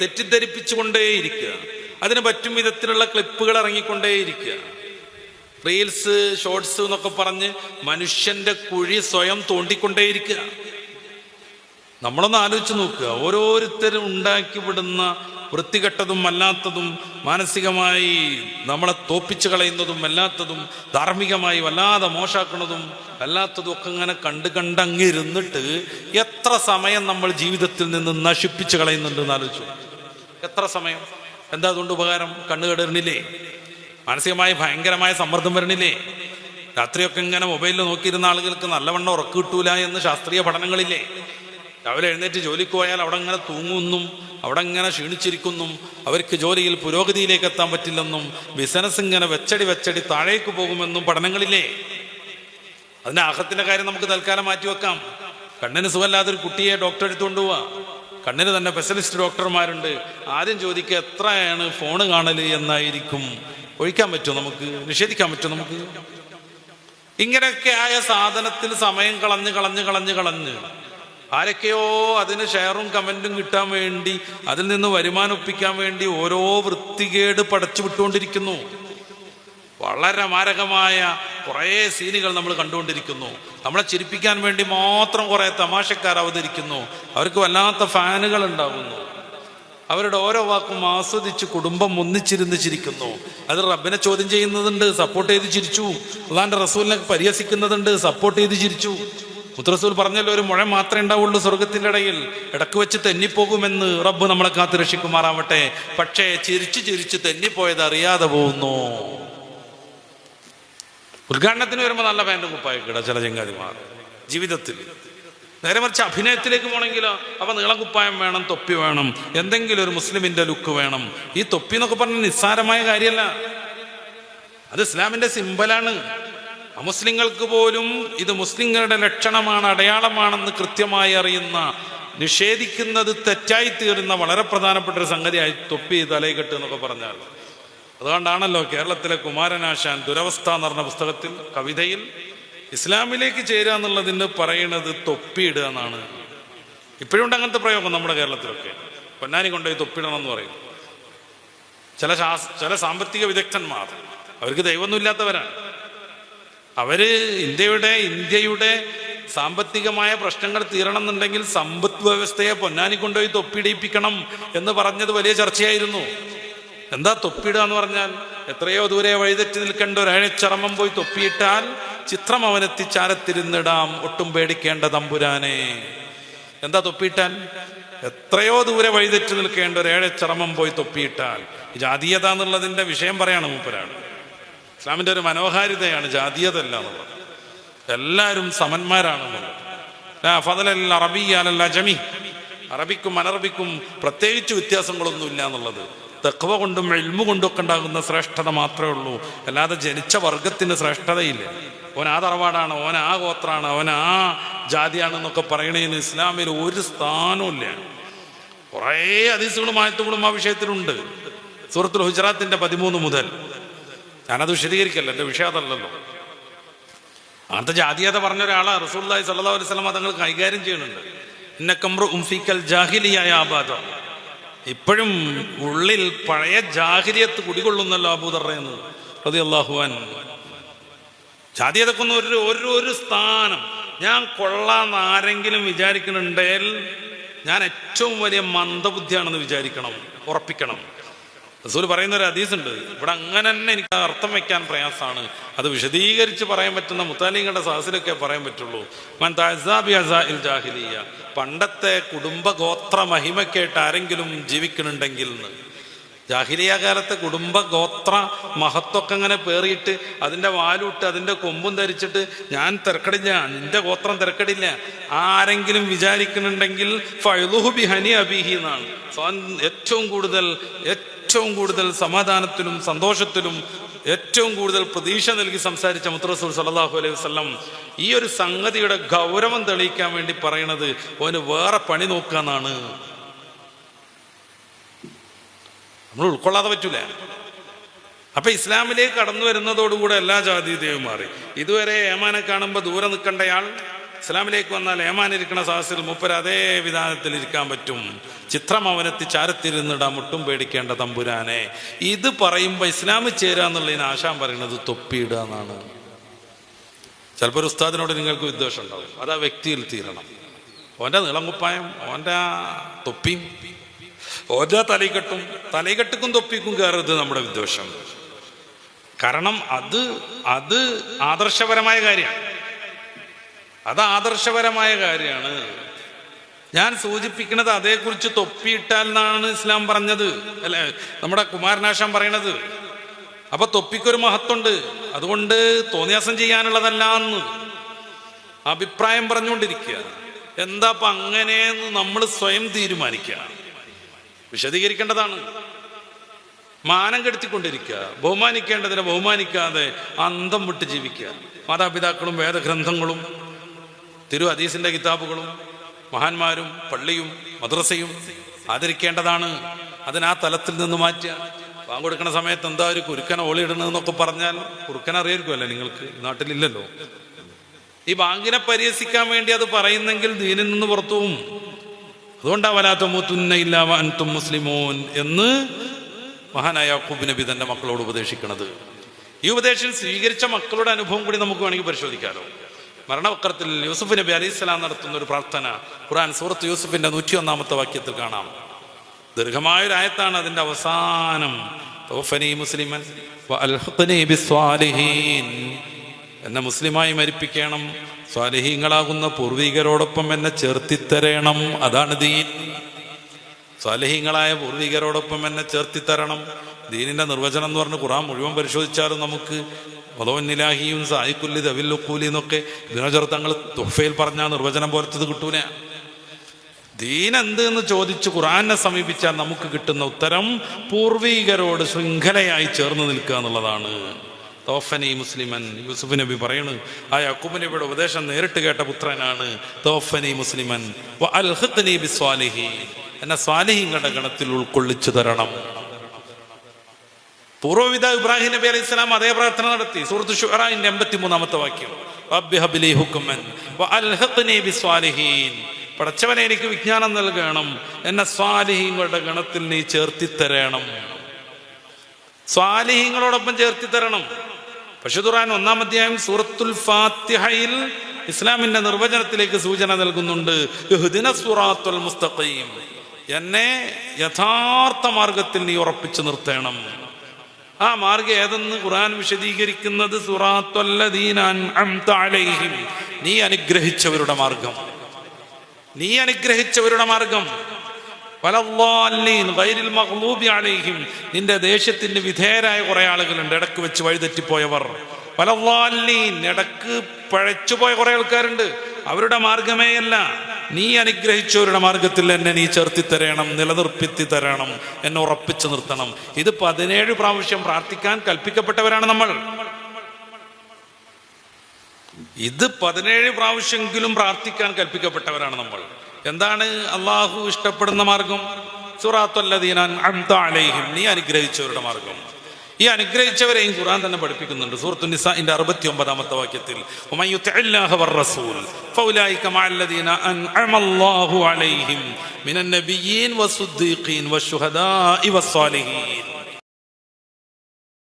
തെറ്റിദ്ധരിപ്പിച്ചുകൊണ്ടേയിരിക്കുക. അതിന് പറ്റും വിധത്തിലുള്ള ക്ലിപ്പുകൾ ഇറങ്ങിക്കൊണ്ടേയിരിക്കുക. റീൽസ് ഷോർട്സ് എന്നൊക്കെ പറഞ്ഞ് മനുഷ്യന്റെ കുഴി സ്വയം തോണ്ടിക്കൊണ്ടേയിരിക്കുക. നമ്മളൊന്ന് ആലോചിച്ച് നോക്കുക. ഓരോരുത്തരും ഉണ്ടാക്കി വിടുന്ന വൃത്തികെട്ടതും അല്ലാത്തതും മാനസികമായി നമ്മളെ തോപ്പിച്ച് കളയുന്നതും അല്ലാത്തതും ധാർമ്മികമായി വല്ലാതെ മോശാക്കുന്നതും അല്ലാത്തതും ഒക്കെ ഇങ്ങനെ കണ്ട് കണ്ടങ്ങിരുന്നിട്ട് എത്ര സമയം നമ്മൾ ജീവിതത്തിൽ നിന്ന് നശിപ്പിച്ച് കളയുന്നുണ്ട് എന്ന് ആലോചിച്ചു എത്ര സമയം? എന്താ അതുകൊണ്ട് ഉപകാരം? കണ്ണുകടറിണില്ലേ മാനസികമായി ഭയങ്കരമായ സമ്മർദ്ദം വരണില്ലേ? രാത്രിയൊക്കെ ഇങ്ങനെ മൊബൈലിൽ നോക്കിയിരുന്ന ആളുകൾക്ക് നല്ലവണ്ണം ഉറക്ക് കിട്ടൂല എന്ന് ശാസ്ത്രീയ പഠനങ്ങളില്ലേ? രാവിലെ എഴുന്നേറ്റ് ജോലിക്ക് പോയാൽ അവിടെ ഇങ്ങനെ തൂങ്ങുന്നും അവിടെ ഇങ്ങനെ ക്ഷീണിച്ചിരിക്കുന്നും അവർക്ക് ജോലിയിൽ പുരോഗതിയിലേക്ക് എത്താൻ പറ്റില്ലെന്നും ബിസിനസ് ഇങ്ങനെ വെച്ചടി വെച്ചടി താഴേക്ക് പോകുമെന്നും പഠനങ്ങളില്ലേ? അതിന്റെ ആഹത്തിന്റെ കാര്യം നമുക്ക് തൽക്കാലം മാറ്റിവെക്കാം. കണ്ണിന് ഒരു കുട്ടിയെ ഡോക്ടർ എടുത്തുകൊണ്ട് പോവാ. കണ്ണിന് തന്നെ സ്പെഷ്യലിസ്റ്റ് ഡോക്ടർമാരുണ്ട്. ആദ്യം ചോദിക്കുക എത്രയാണ് ഫോണ് കാണൽ എന്നായിരിക്കും? ഒഴിക്കാൻ പറ്റുമോ നമുക്ക്? നിഷേധിക്കാൻ പറ്റുമോ നമുക്ക്? ഇങ്ങനെയൊക്കെ ആയ സാധനത്തിൽ സമയം കളഞ്ഞ് കളഞ്ഞ് കളഞ്ഞ് കളഞ്ഞ്. ആരൊക്കെയോ അതിന് ഷെയറും കമന്റും കിട്ടാൻ വേണ്ടി അതിൽ നിന്ന് വരുമാനം ഒപ്പിക്കാൻ വേണ്ടി ഓരോ വൃത്തികേട് പടച്ചു വിട്ടുകൊണ്ടിരിക്കുന്നു വളരെ മാരകമായ കുറേ സീനുകൾ നമ്മൾ കണ്ടുകൊണ്ടിരിക്കുന്നു. നമ്മളെ ചിരിപ്പിക്കാൻ വേണ്ടി മാത്രം കുറേ തമാശക്കാർ അവതരിക്കുന്നു. അവർക്ക് വല്ലാത്ത ഫാനുകൾ ഉണ്ടാകുന്നു. അവരുടെ ഓരോ വാക്കും ആസ്വദിച്ച് കുടുംബം ഒന്നിച്ചിരുന്ന് ചിരിക്കുന്നു. അത് റബ്ബിനെ ചോദ്യം ചെയ്യുന്നതുണ്ട് സപ്പോർട്ട് ചെയ്ത് ചിരിച്ചു. അള്ളാന്റെ റസൂലിനെ പരിഹസിക്കുന്നതുണ്ട് സപ്പോർട്ട് ചെയ്ത് ചിരിച്ചു. മുത്തറസൂൽ പറഞ്ഞല്ലോ ഒരു മുഴ മാത്രമേ ഉണ്ടാവുള്ളൂ സ്വർഗത്തിന്റെ ഇടയിൽ. ഇടയ്ക്ക് വെച്ച് തെന്നിപ്പോകുമെന്ന് റബ്ബ് നമ്മളെ കാത്ത് രക്ഷിക്കുമാറാവട്ടെ. പക്ഷേ ചിരിച്ച് ചിരിച്ച് തെന്നിപ്പോയത് അറിയാതെ പോകുന്നു. ഉദ്ഘാടനത്തിന് വരുമ്പോൾ നല്ല പാന്റും കുപ്പായൊക്കെ ചില ചങ്ങാതിമാർ. ജീവിതത്തിൽ. നേരെ മറിച്ച് അഭിനയത്തിലേക്ക് പോകണമെങ്കിലോ അപ്പൊ നീളം കുപ്പായം വേണം തൊപ്പി വേണം എന്തെങ്കിലും ഒരു മുസ്ലിമിന്റെ ലുക്ക് വേണം. ഈ തൊപ്പി എന്നൊക്കെ പറഞ്ഞ നിസ്സാരമായ കാര്യമല്ല. അത് ഇസ്ലാമിന്റെ സിമ്പലാണ് അമുസ്ലിങ്ങൾക്ക് പോലും ഇത് മുസ്ലിങ്ങളുടെ ലക്ഷണമാണ് അടയാളമാണെന്ന് കൃത്യമായി അറിയുന്ന നിഷേധിക്കുന്നത് തെറ്റായി തീരുന്ന വളരെ പ്രധാനപ്പെട്ട ഒരു സംഗതിയായി തൊപ്പി തലയിൽ എന്നൊക്കെ പറഞ്ഞാൽ. അതുകൊണ്ടാണല്ലോ കേരളത്തിലെ കുമാരനാശാൻ ദുരവസ്ഥ എന്ന് പറഞ്ഞ പുസ്തകത്തിൽ കവിതയിൽ ഇസ്ലാമിലേക്ക് ചേരുക എന്നുള്ളതിന് പറയുന്നത് തൊപ്പിയിടുക എന്നാണ്. ഇപ്പോഴുണ്ട് അങ്ങനത്തെ പ്രയോഗം നമ്മുടെ കേരളത്തിലൊക്കെ. പൊന്നാനി കൊണ്ടുപോയി തൊപ്പിടണം എന്ന് പറയും. ചില ശാസ് ചില സാമ്പത്തിക വിദഗ്ധന്മാർ അവർക്ക് ദൈവമൊന്നുമില്ലാത്തവരാണ് അവർ ഇന്ത്യയുടെ ഇന്ത്യയുടെ സാമ്പത്തികമായ പ്രശ്നങ്ങൾ തീരണം എന്നുണ്ടെങ്കിൽ സമ്പദ് വ്യവസ്ഥയെ പൊന്നാനി കൊണ്ടുപോയി തൊപ്പിടിപ്പിക്കണം എന്ന് പറഞ്ഞത് വലിയ ചർച്ചയായിരുന്നു. എന്താ തൊപ്പിയിടുക എന്ന് പറഞ്ഞാൽ? എത്രയോ ദൂരെ വഴിതെറ്റി നിൽക്കേണ്ട ഒരാഴ്ചറമം പോയി തൊപ്പിയിട്ടാൽ ചിത്രം അവനെത്തിച്ചാരത്തിരുന്നിടാം ഒട്ടും പേടിക്കേണ്ട തമ്പുരാനെ. എന്താ തൊപ്പിയിട്ടാൽ? എത്രയോ ദൂരെ വഴിതെറ്റി നിൽക്കേണ്ട ഒരു ഒരേഴച്ചറമം പോയി തൊപ്പിയിട്ടാൽ. ജാതീയത എന്നുള്ളതിന്റെ വിഷയം പറയാണ് മൂപ്പരാണ്. ഇസ്ലാമിന്റെ ഒരു മനോഹാരിതയാണ് ജാതീയത അല്ല എന്നുള്ളത്. എല്ലാവരും സമന്മാരാണെന്നുള്ളത്. അറബിയാലല്ല ജമി അറബിക്കും അനറബിക്കും പ്രത്യേകിച്ച് വ്യത്യാസങ്ങളൊന്നുമില്ല എന്നുള്ളത്. തെക്കവ കൊണ്ടും എൽമു കൊണ്ടും ഒക്കെ ഉണ്ടാകുന്ന ശ്രേഷ്ഠത മാത്രമേ ഉള്ളൂ. അല്ലാതെ ജനിച്ച വർഗത്തിന് ശ്രേഷ്ഠതയില്ല. ഓൻ ആ തറവാടാണ് ഓൻ ആ ഗോത്രാണ് അവൻ ആ ജാതിയാണെന്നൊക്കെ പറയണേന്ന് ഇസ്ലാമിൽ ഒരു സ്ഥാനവും കുറേ അതീസുകളും ആയത്തുകളും ആ വിഷയത്തിലുണ്ട്. സൂറത്തുൽ ഹുജറാത്തിന്റെ പതിമൂന്ന് മുതൽ. ഞാനത് വിശദീകരിക്കല്ല എന്റെ വിഷയം അതല്ലല്ലോ. അങ്ങനത്തെ ജാതീയത പറഞ്ഞ ഒരാളാ റസൂല്ലായി സല്ലാ അലൈഹി സ്വലം തങ്ങൾ കൈകാര്യം ചെയ്യുന്നുണ്ട്. ഇന്ന കമ്രു ഉംഫിക്കൽ ജാഹിലിയായ ആബാദ ഇപ്പോഴും ഉള്ളിൽ പഴയ ജാഹിര്യത്ത് കുടികൊള്ളുന്നല്ലോ അബൂദറയെന്ന് പ്രതി അള്ളാഹുവാൻ ജാതീയതക്കൊന്നും ഒരു ഒരു ഒരു സ്ഥാനം. ഞാൻ കൊള്ളാന്ന് ആരെങ്കിലും വിചാരിക്കുന്നുണ്ടെങ്കിൽ ഞാൻ ഏറ്റവും വലിയ മന്ദബുദ്ധിയാണെന്ന് വിചാരിക്കണം ഉറപ്പിക്കണം. റസൂൽ പറയുന്ന ഒരു ഹദീസ് ഉണ്ട് ഇവിടെ അങ്ങനെ തന്നെ എനിക്ക് അർത്ഥം വെക്കാൻ പ്രയാസമാണ് അത് വിശദീകരിച്ച് പറയാൻ പറ്റുന്ന മുത്താലിങ്ങളുടെ സാഹസിലൊക്കെ പറയാൻ പറ്റുള്ളൂ. മൻ തഅസാബി അസാഇൽ ജാഹിലിയ. പണ്ടത്തെ കുടുംബ ഗോത്ര മഹിമക്കേട്ട് ആരെങ്കിലും ജീവിക്കണുണ്ടെങ്കിൽ എന്ന്. ജാഹിലിയ കാലത്തെ കുടുംബ ഗോത്ര മഹത്വമൊക്കെ അങ്ങനെ പേറിയിട്ട് അതിന്റെ വാലൂട്ട് അതിന്റെ കൊമ്പും ധരിച്ചിട്ട് ഞാൻ തിരക്കടില്ല നിന്റെ ഗോത്രം തിരക്കടില്ല. ആരെങ്കിലും വിചാരിക്കുന്നുണ്ടെങ്കിൽ ഫൈലുഹു ബി ഹനി അബിഹി എന്നാണ്. ഏറ്റവും കൂടുതൽ കൂടുതൽ സമാധാനത്തിലും സന്തോഷത്തിലും ഏറ്റവും കൂടുതൽ പ്രതീക്ഷ നൽകി സംസാരിച്ച മുത്തറസൂൽ സല്ലല്ലാഹു അലൈഹി വസ്ലം ഈ ഒരു സംഗതിയുടെ ഗൗരവം തെളിയിക്കാൻ വേണ്ടി പറയണത് ഓന് വേറെ പണി നോക്കാന്നാണ് നമ്മൾ ഉൾക്കൊള്ളാതെ പറ്റൂല. അപ്പൊ ഇസ്ലാമിലേക്ക് കടന്നു വരുന്നതോടുകൂടെ എല്ലാ ജാതീയതയും മാറി. ഇതുവരെ ഏമാനെ കാണുമ്പോൾ ദൂരെ നിൽക്കേണ്ടയാൾ ഇസ്ലാമിലേക്ക് വന്നാൽ ഏമാനിരിക്കുന്ന സാഹസിൽ മൂപ്പര് അതേ വിധാനത്തിൽ ഇരിക്കാൻ പറ്റും. ചിത്രം അവനെത്തി ചാരത്തിരുന്നിടാൻ മുട്ടും പേടിക്കേണ്ട തമ്പുരാനെ. ഇത് പറയുമ്പോൾ ഇസ്ലാമിൽ ചേരുക എന്നുള്ളതിന് ആശാൻ പറയുന്നത് തൊപ്പിയിടുക എന്നാണ്. ചിലപ്പോൾ ഒരു ഉസ്താദിനോട് നിങ്ങൾക്ക് വിദ്വേഷം ഉണ്ടാവും. അത് ആ വ്യക്തിയിൽ തീരണം. ഓന്റെ നീളംകുപ്പായം ഓന്റെ ആ തൊപ്പിയും ഓന്റെ തലയിക്കെട്ടും തലയിക്കെട്ടുക്കും തൊപ്പിക്കും കയറരുത് നമ്മുടെ വിദ്വേഷം. കാരണം അത് അത് ആദർശപരമായ കാര്യമാണ്. അത് ആദർശപരമായ കാര്യമാണ്. ഞാൻ സൂചിപ്പിക്കുന്നത് അതേക്കുറിച്ച് തൊപ്പിയിട്ടാൽ എന്നാണ് ഇസ്ലാം പറഞ്ഞത് അല്ലെ? നമ്മുടെ കുമാരനാശാൻ പറയണത്. അപ്പൊ തൊപ്പിക്കൊരു മഹത്വമുണ്ട്. അതുകൊണ്ട് തോന്നിയാസം ചെയ്യാനുള്ളതല്ല എന്ന് അഭിപ്രായം പറഞ്ഞുകൊണ്ടിരിക്കുക. എന്താ അപ്പൊ അങ്ങനെയെന്ന് നമ്മൾ സ്വയം തീരുമാനിക്കുക. വിശദീകരിക്കേണ്ടതാണ്. മാനം കെടുത്തിക്കൊണ്ടിരിക്കുക. ബഹുമാനിക്കേണ്ടതിനെ ബഹുമാനിക്കാതെ അന്തം വിട്ട് ജീവിക്കുക. മാതാപിതാക്കളും വേദഗ്രന്ഥങ്ങളും തിരു അദീസിന്റെ കിതാബുകളും മഹാന്മാരും പള്ളിയും മദ്രസയും ആദരിക്കേണ്ടതാണ്. അതിനാ തലത്തിൽ നിന്ന് മാറ്റുക. പാൻ കൊടുക്കുന്ന സമയത്ത് എന്താ ഒരു കുരുക്കനെ ഓളിയിടണമെന്നൊക്കെ പറഞ്ഞാൽ കുറുക്കൻ അറിയായിരിക്കുമല്ലേ നിങ്ങൾക്ക്? നാട്ടിലില്ലല്ലോ. ഈ ബാങ്കിനെ പരിഹസിക്കാൻ വേണ്ടി അത് പറയുന്നെങ്കിൽ ദീനിൽ നിന്ന് പുറത്തും അതുകൊണ്ടാ വലാത്ത മൂത്തുന്നയില്ല അൻതും മുസ്ലിമോൻ എന്ന് മഹാനായ യാക്കൂബ് നബി തന്റെ മക്കളോട് ഉപദേശിക്കുന്നത് ഈ ഉപദേശം സ്വീകരിച്ച മക്കളുടെ അനുഭവം കൂടി നമുക്ക് വേണമെങ്കിൽ പരിശോധിക്കാമല്ലോ മരണവക്രത്തിൽ യൂസുഫ് നബി അലൈഹി നടത്തുന്ന ഒരു പ്രാർത്ഥന. ഖുറാൻ സൂറത്ത് യൂസുഫിന്റെ നൂറ്റി ഒന്നാമത്തെ വാക്യത്തിൽ കാണാം. ദീർഘമായ ഒരു ആയത്താണ് അതിന്റെ അവസാനം. മുസ്ലിമൻ. എന്നെ മുസ്ലിമായി മരിപ്പിക്കണം. സ്വാലഹീങ്ങളാകുന്ന പൂർവികരോടൊപ്പം എന്നെ ചേർത്തിത്തരേണം. അതാണ് ദീൻ. സ്വാലഹീങ്ങളായ പൂർവികരോടൊപ്പം എന്നെ ചേർത്തിത്തരണം. ദീനിന്റെ നിർവചനം എന്ന് പറഞ്ഞ് ഖുറാൻ മുഴുവൻ പരിശോധിച്ചാലും നമുക്ക് മതോന്നിലാഹിയും സായിക്കുല്ലി ദവില്ലുക്കൂലി എന്നൊക്കെ ദിനചർത്തങ്ങൾ തുഫയിൽ പറഞ്ഞ നിർവചനം പോലത്തത് കിട്ടൂല ദീനെന്ത് എന്ന് ചോദിച്ച് ഖുറാനെ സമീപിച്ചാൽ നമുക്ക് കിട്ടുന്ന ഉത്തരം പൂർവീകരോട് ശൃംഖലയായി ചേർന്ന് നിൽക്കുക എന്നുള്ളതാണ്. തോഫനി മുസ്ലിമൻ യൂസുഫ് നബി പറയുന്നു ആ യക്കൂബ് നബിയുടെ ഉപദേശം നേരിട്ട് കേട്ട പുത്രനാണ് തോഫനി മുസ്ലിമൻ. അൽഹഖ്നി ബിസ്വാലിഹീൻ. എന്നെ സ്വാലിഹിങ്ങളുടെ ഗണത്തിൽ ഉൾക്കൊള്ളിച്ചു തരണം. പൂർവവിധ ഇബ്രാഹിം നബി അലൈഹി സ്വലാം അതേ പ്രാർത്ഥന നടത്തി. സുഹൃത്ത് ഷുഹറായിന്റെ എൺപത്തി മൂന്നാമത്തെ വാക്യം. പടച്ചവനെ എനിക്ക് വിജ്ഞാനം നൽകണം. എന്നെ സ്വാലിഹീങ്ങളുടെ ഗണത്തിൽ നീ ചേർത്തിത്തരണം. സ്വാലിഹീങ്ങളോടൊപ്പം ചേർത്തിത്തരണം. പശുതുറാൻ ഒന്നാം അധ്യായം സൂറത്തുൽ ഫാത്തിഹയിൽ ഇസ്ലാമിന്റെ നിർവചനത്തിലേക്ക് സൂചന നൽകുന്നുണ്ട്. മുസ്തഖീം. എന്നെ യഥാർത്ഥ മാർഗത്തിൽ നീ ഉറപ്പിച്ചു നിർത്തണം. ആ മാർഗം ഏതെന്ന് ഖുർആൻ വിശദീകരിക്കുന്നത്? അലൈഹിം. നീ അനുഗ്രഹിച്ചവരുടെ മാർഗം. നീ അനുഗ്രഹിച്ചവരുടെ മാർഗം. അലൈഹിം. നിന്റെ ദേഷ്യത്തിന് വിധേയരായ കുറെ ആളുകളുണ്ട്. ഇടയ്ക്ക് വെച്ച് വഴിതെറ്റിപ്പോയവർ. വലദ്ദാല്ലീൻ ഇടയ്ക്ക് പഴച്ചുപോയ കുറെ ആൾക്കാരുണ്ട്. അവരുടെ മാർഗമേയല്ല. നീ അനുഗ്രഹിച്ചവരുടെ മാർഗത്തിൽ എന്നെ നീ ചേർത്തി തരണം നിലനിർപ്പിത്തി തരണം എന്നെ ഉറപ്പിച്ചു നിർത്തണം. ഇത് പതിനേഴ് പ്രാവശ്യം പ്രാർത്ഥിക്കാൻ കൽപ്പിക്കപ്പെട്ടവരാണ് നമ്മൾ. ഇത് പതിനേഴ് പ്രാവശ്യമെങ്കിലും പ്രാർത്ഥിക്കാൻ കൽപ്പിക്കപ്പെട്ടവരാണ് നമ്മൾ. എന്താണ് അള്ളാഹു ഇഷ്ടപ്പെടുന്ന മാർഗം? സുറാത്തല്ലദീനാൻ അലൈഹിം. നീ അനുഗ്രഹിച്ചവരുടെ മാർഗം. ഈ അനുഗ്രഹിച്ചവരെയും ഖുർആൻ തന്നെ പഠിപ്പിക്കുന്നുണ്ട്. സൂറത്തു നിസാഇന്റെ അറുപത്തി ഒമ്പതാമത്തെ വാക്യത്തിൽ "വമൻ വറസൂൽ ഫൗലൈക മഅല്ലദീന അൻഅമല്ലാഹു അലൈഹിം മിനൻ നബിയ്യീൻ വസ്സുദ്ദീഖീൻ വശുഹദാഇ വസ്സാലിഹീൻ